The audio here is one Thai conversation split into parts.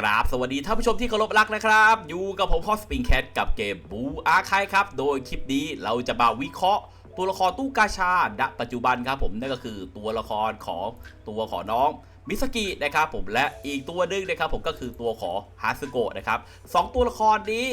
กราบสวัสดีท่านผู้ชมที่เคารพรักนะครับ อยู่กับผมพอสปิงแคทกับเกมบูอาคายครับ โดยคลิปนี้เราจะมาวิเคราะห์ ตัวละครตู้กาชาณปัจจุบันครับผมนั่นก็คือตัวละครของตัวของน้องมิสกินะครับผมและอีกตัวหนึงนะครับผมก็คือตัวของฮาสึโกะนะครับสองตัวละครนี้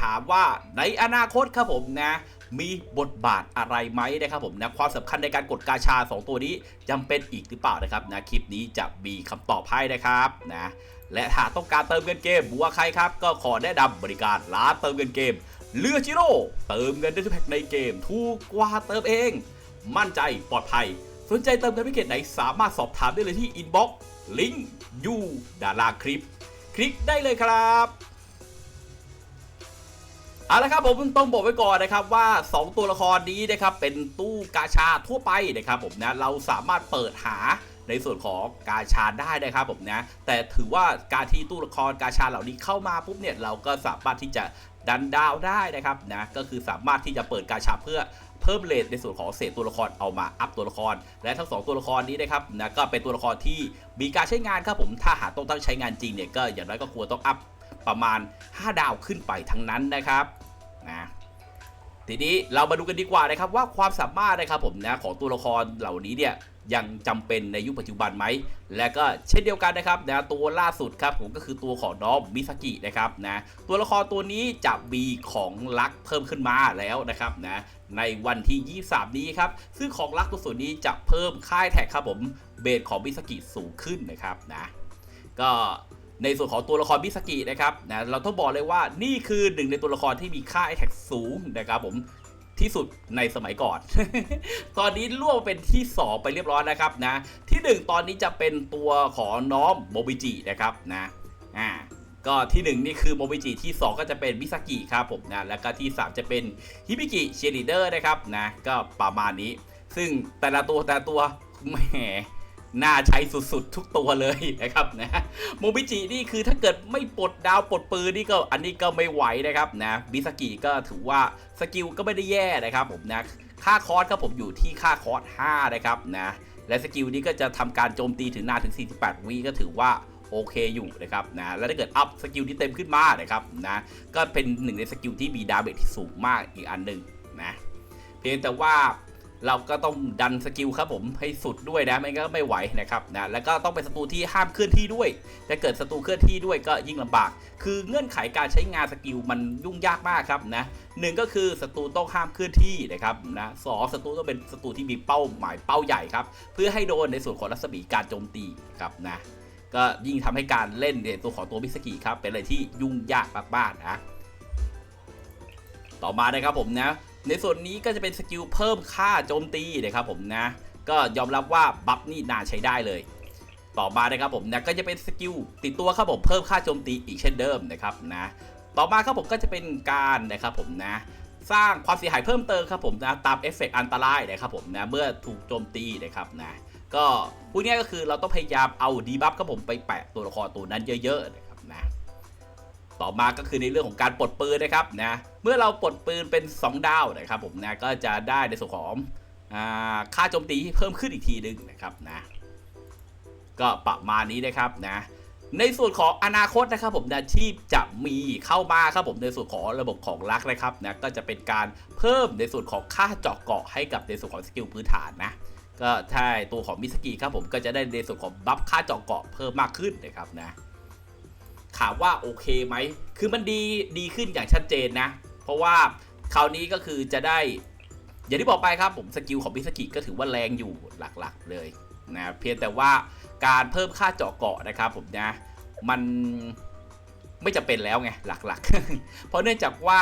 ถามว่าในอนาคตครับผมนะมีบทบาทอะไรไหมนะครับผมนะความสำคัญในการกดกาชา 2 ตัวนี้จำเป็นอีกหรือเปล่านะครับนะคลิปนี้จะมีคำตอบให้นะครับนะ และถ้าต้องการเติมเงินเกมบัวใครครับ ก็ขอแนะนำบริการร้านเติมเงินเกม เลือจิโร่เติมเงินได้ทุกแพ็คในเกมถูกกว่าเติมเอง มั่นใจปลอดภัย สนใจเติมเงินพิเกตไหนสามารถสอบถามได้เลยที่อินบ็อกซ์ลิงก์อยู่ด้านล่างคลิป คลิกได้เลยครับเอาละครับผมต้องบอกไว้ก่อนนะครับว่า 2 ตัวละครนี้นะครับเป็นตู้กาชาทั่วไปนะครับผมนะเราสามารถเปิดหา ในส่วนของกาชาได้นะครับผมนะแต่ถือว่าการที่ตู้ละครกาชาเหล่านี้เข้ามาปุ๊บเนี่ยเราก็สามารถที่จะดันดาวได้นะครับนะก็คือสามารถที่จะเปิดกาชาเพื่อเพิ่มเลทในส่วนของเศษตัวละครเอามาอัพตัวละคร และทั้งสองตัวละครนี้นะครับนะก็เป็นตัวละครที่มีการใช้งานครับผมถ้าหาต้องต้องใช้งานจริงเนี่ยก็อย่างน้อยก็ควรต้องอัพประมาณ 5 ดาวขึ้นไปทั้งนั้นนะครับนะทีนี้เรามาดูกันดีกว่านะครับว่าความสามารถนะครับผมนะของตัวละครเหล่านี้เนี่ย ยังจำเป็นในยุคปัจจุบันไหม และก็เช่นเดียวกันนะครับนะตัวล่าสุดครับผมก็คือตัวของน้องมิสกินะครับนะตัวละครตัวนี้จะมีของลักเพิ่มขึ้นมาแล้วนะครับนะในวันที่ 23 นี้ครับ ซึ่งของลักตัวส่วนนี้จะเพิ่มค่ายแท็กครับผมเบสของมิสกิสูงขึ้นนะครับนะก็ในส่วนของตัวละครมิสกินะครับนะเราต้องบอกเลยว่านี่คือหนึ่งในตัวละครที่มีค่าแท็กสูงนะครับผม ที่สุดในสมัยก่อน ตอนนี้ล่วงเป็นที่ 2 ไปเรียบร้อยนะครับนะ ที่ 1 ตอนนี้จะเป็นตัวของน้องโมบิจินะครับนะอ่าก็ที่ 1 นี่คือโมบิจิที่ 2 ก็จะเป็นมิสกิครับผมนะแล้วก็ที่ 3 จะเป็นฮิบิกิเชลิเดอร์นะครับนะก็ประมาณนี้ ซึ่งแต่ละตัวแต่ละตัวแหม น่าใช้สุดๆ ทุกตัวเลยนะครับนะโมบิจินี่คือถ้าเกิดไม่ปลดดาวปลดปืนนี่ก็อันนี้ก็ไม่ไหวนะครับนะมิสกิก็ถือว่าสกิลก็ไม่ได้แย่นะครับผมนะค่าคอร์สครับผมอยู่ที่ค่าคอร์ส5นะครับนะและสกิลนี้ก็จะทำการโจมตีถึงนานถึง 48 วิก็ถือว่าโอเคอยู่นะครับนะแล้วถ้าเกิดอัพสกิลที่เต็มขึ้นมานะครับนะก็เป็นหนึ่งในสกิลที่มีดาเมจที่สูงมากอีกอันหนึ่งนะเพียงแต่ว่า เราก็ต้องดันสกิลครับผมให้สุดด้วยนะไม่งั้นก็ไม่ไหวนะครับนะแล้วก็ต้องเป็นศัตรูที่ห้ามเคลื่อนที่ด้วยถ้าเกิดศัตรูเคลื่อนที่ด้วยก็ยิ่งลำบาก คือเงื่อนไขการใช้งานสกิลมันยุ่งยากมากครับนะหนึ่งก็คือศัตรูต้องห้ามเคลื่อนที่นะครับนะสองศัตรูต้องเป็นศัตรูที่มีเป้าหมายเป้าใหญ่ครับเพื่อให้โดนในส่วนของรัศมีการโจมตีครับนะก็ยิ่งทำให้การเล่นในตัวของตัวมิสกิครับเป็นอะไรที่ยุ่งยากมากๆนะต่อมานะครับผมนะ ในส่วนนี้ก็จะเป็นสกิลเพิ่มค่าโจมตีนะครับผมนะ ก็ยอมรับว่าบัฟนี่น่าใช้ได้เลย ต่อมานะครับผมนะก็จะเป็นสกิลติดตัวครับผมเพิ่มค่าโจมตีอีกเช่นเดิมนะครับนะ ต่อมาครับผมก็จะเป็นการนะครับผมนะสร้างความเสียหายเพิ่มเติมครับผมนะตามเอฟเฟกต์อันตรายนะครับผมนะเมื่อถูกโจมตีนะครับนะก็พวกนี้ก็คือเราต้องพยายามเอาดีบัฟครับผมไปแปะตัวละครตัวนั้นเยอะๆ ต่อมาก็คือในเรื่องของการปลดปืนนะครับนะเมื่อเราปลดปืนเป็น 2 ดาวนะครับผมนะก็จะได้ในส่วนของอค่าโจมตีที่เพิ่มขึ้นอีกทีหนึงนะครับนะก็ประมาณนี้นะครับนะในส่วนของอนาคตนะครับผมนะที่จะมีเข้ามาครับผมในส่วนของระบบของลักนะครับนะก็จะเป็นการเพิ่มในส่วนของค่าเจาะเกาะให้กับในส่วนของสกิลพื้นฐานนะก็ถ้าตัวของมิสกิครับผมก็จะได้ในส่วนของบัฟค่าเจาะเกาะเพิ่มมากขึ้นนะครับนะ ถามว่าโอเคไหม คือมันดีดีขึ้นอย่างชัดเจนนะ เพราะว่าคราวนี้ก็คือจะได้ อย่างที่บอกไปครับผมสกิลของพิสกิก็ถือว่าแรงอยู่หลักๆเลยนะเพียงแต่ว่าการเพิ่มค่าเจาะเกาะนะครับผมนะ มันไม่จะเป็นแล้วไงหลักๆ เพราะเนื่องจากว่า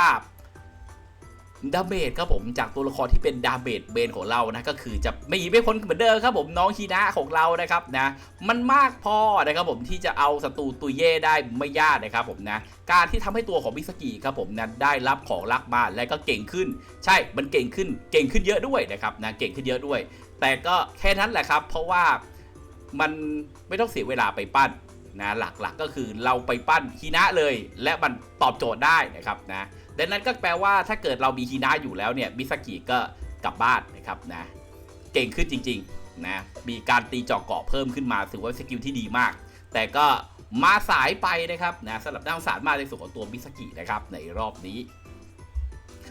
ดาเมจครับผมจากตัวละครที่เป็นดาเมจเบนของเรานะก็คือจะไม่ไม่พ้นเหมือนเดิมครับผมน้องฮีนะของเรานะครับนะมันมากพอนะครับผมที่จะเอาศัตรูตุยเย่ได้ไม่ยากนะครับผมนะการที่ทำให้ตัวของมิสกิครับผมนะได้รับของลักมาและก็เก่งขึ้น ใช่มันเก่งขึ้นเก่งขึ้นเยอะด้วยนะครับนะเก่งขึ้นเยอะด้วย แต่ก็แค่นั้นแหละครับ เพราะว่ามันไม่ต้องเสียเวลาไปปั้นนะหลักๆก็คือเราไปปั้นฮีนะเลย และมันตอบโจทย์ได้นะครับนะ ดังนั้นก็แปลว่าถ้าเกิดเรามีฮีนะอยู่แล้วเนี่ยมิสกิก็กลับบ้านนะครับนะเก่งขึ้นจริงๆนะมีการตีเจาะเกาะเพิ่มขึ้นมาถือว่าสกิลที่ดีมาก แต่ก็มาสายไปนะครับนะสำหรับน่าสงสารมากในส่วนของตัวมิสกินะครับในรอบนี้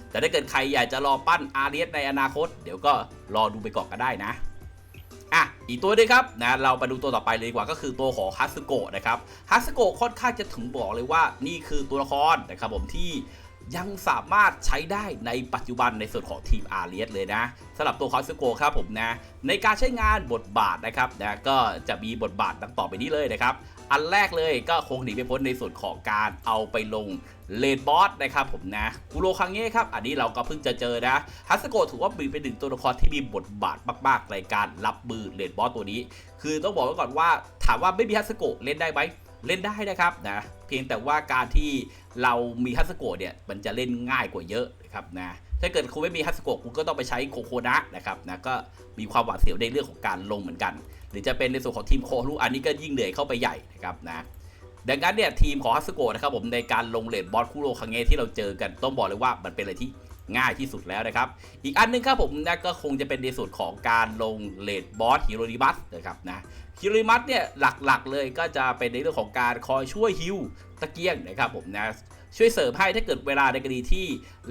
แต่ถ้าเกิดใครอยากจะรอปั้นอารีสในอนาคต เดี๋ยวก็รอดูไปก่อนก็ได้นะอะอีกตัวหนึงครับนะเราไปดูตัวต่อไปเลยดีกว่าก็คือตัวของฮัสโกะนะครับฮัสโกะค่อนข้างจะถึงบอกเลยว่านี่คือตัวละครนะครับผมที่ ยังสามารถใช้ได้ในปัจจุบันในส่วนของทีมอารีสเลยนะสำหรับตัวฮัสโกะครับผมนะ ในการใช้งานบทบาทนะครับนะก็จะมีบทบาทดังต่อไปนี้เลยนะครับ อันแรกเลยก็คงหนีไม่พ้นในส่วนของการเอาไปลงเลนบอสนะครับผมนะกุโรคังเง่ครับ อันนี้เราก็เพิ่งจะเจอนะฮัสโกะถือว่าเป็นหนึ่งตัวละครที่มีบทบาทมากๆในการรับมือเลนบอสตัวนี้ คือต้องบอกไว้ก่อนว่าถามว่าไม่มีฮัสโกะเล่นได้ไหม เล่นได้นะครับนะเพียงแต่ว่าการที่เรามีฮัสโกะเนี่ยมันจะเล่นง่ายกว่าเยอะนะครับนะถ้าเกิดคุณไม่มีฮัสโกะคุณก็ต้องไปใช้โคโคนะนะครับนะก็มีความหวาดเสียวในเรื่องของการลงเหมือนกัน หรือจะเป็นในส่วนของทีมโคฮารุอันนี้ก็ยิ่งเหนื่อยเข้าไปใหญ่นะครับนะดังนั้นเนี่ยทีมของฮัสโกะนะครับผมในการลงเลดบอสคุโรคังเงที่เราเจอกันต้องบอกเลยว่ามันเป็นอะไรที่ ง่ายที่สุดแล้วนะครับ อีกอันหนึงครับผมนะก็คงจะเป็นในส่วนของการลงเลดบอสฮิโรดิมัสนะครับนะฮิโรดิมัสเนี่ยหลักๆเลยก็จะเป็นในเรื่องของการคอยช่วยฮิวตะเกียงนะครับผมนะ ช่วยเสริมให้ถ้าเกิดเวลาในกรณีที่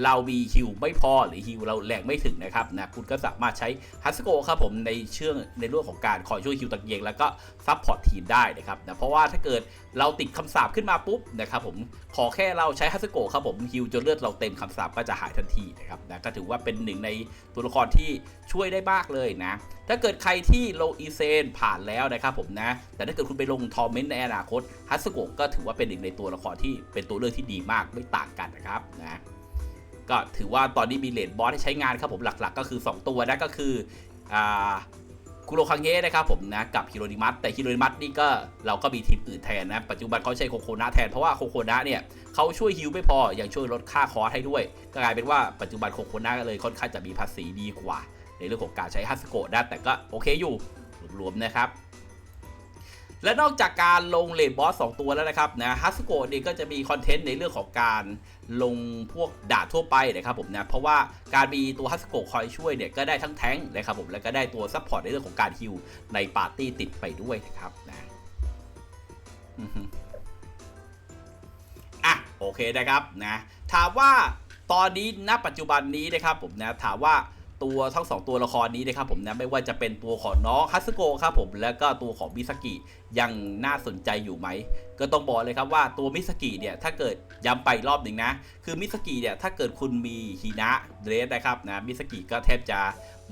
เรามีฮิวไม่พอหรือฮิวเราแรงไม่ถึงนะครับนะคุณก็สามารถใช้ฮัสโกครับผมในเชื่องในเรื่องของการคอยช่วยฮิวตะเกียงแล้วก็ซับพอร์ตทีมได้นะครับนะเพราะว่าถ้าเกิดเราติดคำสาปขึ้นมาปุ๊บนะครับผมขอแค่เราใช้ฮัสโกครับผมฮิวจนเลือดเราเต็มคำสาปก็จะหายทันทีนะครับนะก็ถือว่าเป็นหนึ่งในตัวละครที่ช่วยได้มากเลยนะถ้าเกิดใครที่โลอีเซนผ่านแล้วนะครับผมนะแต่ถ้าเกิดคุณไปลงทอร์เมนต์ในอนาคตฮัสโกก็ถือว่าเป็นหนึ่งในตัวละครที่เป็นตัวเลือกที่ดีมากไม่ต่างกันนะครับนะก็ถือว่าตอนนี้มีเลดบอสให้ใช้งานครับผมหลักๆ ก็คือ 2 ตัวนะก็คืออ่าคุโรคังเงะนะครับผมนะกับฮิโรนิมัสแต่ฮิโรนิมัสนี่ก็เราก็มีทีมอื่นแทนนะปัจจุบันเขาใช้โคโคนะแทนเพราะว่าโคโคนะเนี่ยเขาช่วยฮิวไม่พอยังช่วยลดค่าคอร์สให้ด้วยก็กลายเป็นว่าปัจจุบันโคโคนะก็เลยค่อนข้างจะมีภาษีดีกว่า ในเรื่องของการใช้ฮัสโกะนะแต่ก็โอเคอยู่รวมๆนะครับ และนอกจากการลงเลดบอส2ตัวแล้วนะครับนะฮัสโกะนี่ยก็จะมีคอนเทนต์ในเรื่องของการลงพวกดาบทั่วไปนะครับผมนะเพราะว่าการมีตัวฮัสโกะคอยช่วยเนี่ยก็ได้ทั้งแท้งนะครับผมแล้วก็ได้ตัวซัพพอร์ตในเรื่องของการฮิลในปาร์ตี้ติดไปด้วยนะครับนะอือฮึอะโอเคนะครับนะถามว่าตอนนี้ณปัจจุบันนี้นะครับผมนะถามว่า ตัวทั้งสองตัวละครนี้นะครับผมนะไม่ว่าจะเป็นตัวของน้องฮัสโกครับผมแล้วก็ตัวของมิสกิยังน่าสนใจอยู่ไหมก็ต้องบอกเลยครับว่าตัวมิสกิเนี่ยถ้าเกิดย้ำไปรอบหนึ่งนะ คือมิสกิเนี่ยถ้าเกิดคุณมีฮีนะเดรสนะครับนะมิสกิก็แทบจะ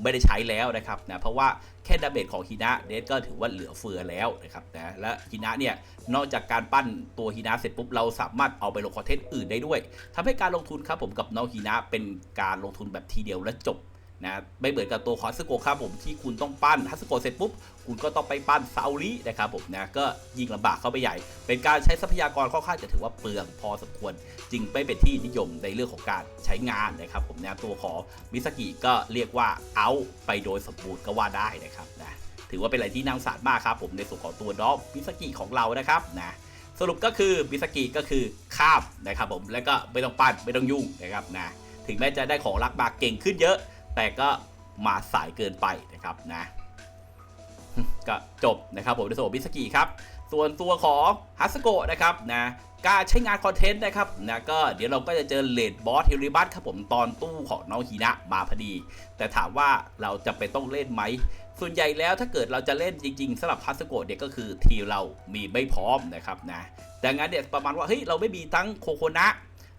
ไม่ได้ใช้แล้วนะครับนะเพราะว่าแค่ดาเมจของฮีนะเดสก็ถือว่าเหลือเฟือแล้วนะครับนะและฮีนะเนี่ยนอกจากการปั้นตัวฮีนะเสร็จปุ๊บเราสามารถเอาไปลงคอนเทนต์อื่นได้ด้วยทำให้การลงทุนครับผมกับน้องฮีนะเป็นการลงทุนแบบทีเดียวและจบ นะไม่เหมือนกับตัวขอสโกครับผมที่คุณต้องปั้นฮัสโกเสร็จปุ๊บ คุณก็ต้องไปปั้นซาอุรินะครับผมนะก็ยิ่งลำบากเข้าไปใหญ่ เป็นการใช้ทรัพยากรค่อนข้างจะถือว่าเปลืองพอสมควร จึงไม่เป็นที่นิยมในเรื่องของการใช้งานนะครับผมนะตัวของมิสกิก็เรียกว่าเอาไปโดยสมบูรณ์ก็ว่าได้นะครับนะถือว่าเป็นอะไรที่น่าสงสารมากครับผมในส่วนของตัวน้องมิสกิของเรานะครับนะสรุปก็คือมิสกิก็คือข้ามนะครับผมแล้วก็ไม่ต้องปั้นไม่ต้องยุ่งนะครับนะถึงแม้จะได้ของรักมาเก่งขึ้นเยอะ แต่ก็มาสายเกินไปนะครับนะก็จบนะครับผมในส่วนของมิสกิครับ ส่วนตัวของฮัสโกะนะครับนะการใช้งานคอนเทนต์นะครับนะก็เดี๋ยวเราก็จะเจอเลดบอสฮิริบัตครับผมตอนตู้ของน้องฮีนะมาพอดี แต่ถามว่าเราจะไปนต้องเล่นไหม ส่วนใหญ่แล้วถ้าเกิดเราจะเล่นจริงๆสำหรับฮัสโกะเนี่ยก็คือทีเรามีไม่พร้อมนะครับนะดังนั้นเนี่ยประมาณว่าเฮ้ยเราไม่มีทั้งโคโคนะ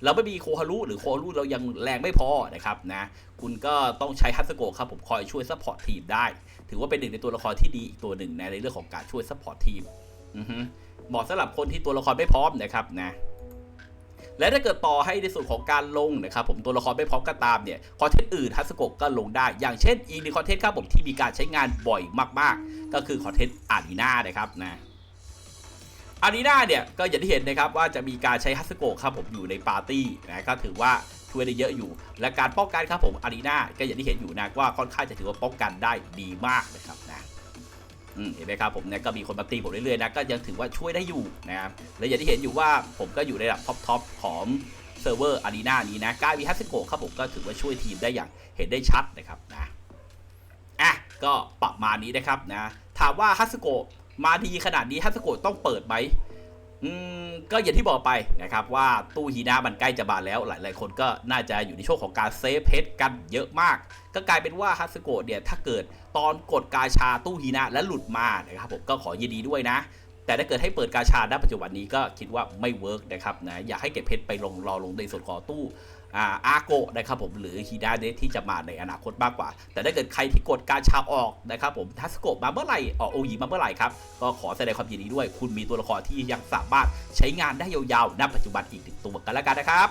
เราไม่มีโคฮารุหรือโคฮารุเรายังแรงไม่พอนะครับนะคุณก็ต้องใช้ฮัตสโกะครับผมคอยช่วยซัพพอร์ตทีมได้ ถือว่าเป็นหนึ่งในตัวละครที่ดีอีกตัวหนึ่งนะในเรื่องของการช่วยซัพพอร์ตทีมเหมาะสำหรับคนที่ตัวละครไม่พร้อมนะครับนะและถ้าเกิดต่อให้ในส่วนของการลงนะครับผมตัวละครไม่พร้อมก็ตามเนี่ยคอนเทนต์อื่นฮัสโกะก็ลงได้ อย่างเช่นอีกหนึ่งคอนเทนต์ครับผมที่มีการใช้งานบ่อยมาก ๆ ก็คือคอนเทนต์อารีนานะครับนะ อารีนาเนี่ยก็อย่างที่เห็นนะครับว่าจะมีการใช้ฮัสโกครับผมอยู่ในปาร์ตี้นะก็ถือว่าช่วยได้เยอะอยู่ และการป้องกันครับผมอารีนาก็อย่างที่เห็นอยู่นะว่าค่อนข้างจะถือว่าป้องกันได้ดีมากนะครับนะเห็นไหมครับผมเนี่ยก็มีคนมาตีผมเรื่อยๆนะก็ยังถือว่าช่วยได้อยู่นะครับและอย่างที่เห็นอยู่ว่าผมก็อยู่ในระดับท็อปทอปของเซิร์ฟเวอร์อารีนานี้นะการมีฮัสโกครับผมก็ถือว่าช่วยทีมได้อย่างเห็นได้ชัดนะครับนะอะก็ประมาณนี้นะครับนะถามว่าฮัสโกมาดีขนาดนี้ฮัสโกต้องเปิดไหมอืมก็อย่างที่บอกไปนะครับว่าตู้ฮีนามันใกล้จะบานแล้ว หลาย ๆ คนก็น่าจะอยู่ในช่วงของการเซฟเพชรกันเยอะมาก ก็กลายเป็นว่าฮัตสโกเนี่ยถ้าเกิดตอนกดกาชาตู้ฮีนาและหลุดมานะครับผมก็ขอยินดีด้วยนะ แต่ถ้าเกิดให้เปิดกาชาณปัจจุบันนี้ก็คิดว่าไม่เวิร์กนะครับนะอยากให้เก็บเพชรไปลงรอลงในส่วนของตู้ อาโกะนะครับผมหรือฮีดาเดที่จะมาในอนาคตมากกว่า แต่ถ้าเกิดใครที่กดการชาออกนะครับผมทัสโกะมาเมื่อไหร่ออกโอยีมาเมื่อไหร่ครับก็ขอแสดงความยินดีด้วย คุณมีตัวละครที่ยังสามารถใช้งานได้ยาวๆณปัจจุบันอีกหนึ่งตัวกันแล้วกันนะครับ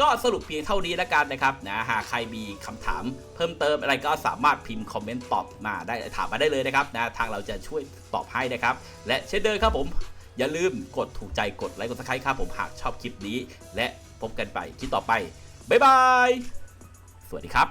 ก็สรุปเพียงเท่านี้แล้วกันนะครับนะหากใครมีคำถามเพิ่มเติมอะไรก็สามารถพิมพ์คอมเมนต์ตอบมาได้ถามมาได้เลยนะครับนะทางเราจะช่วยตอบให้นะครับ และเช่นเดิมครับผม อย่าลืมกดถูกใจกดไลค์กดซับสไครต์ครับผมหากชอบคลิปนี้ และ พบกันไปคลิปต่อไป บ๊ายบาย สวัสดีครับ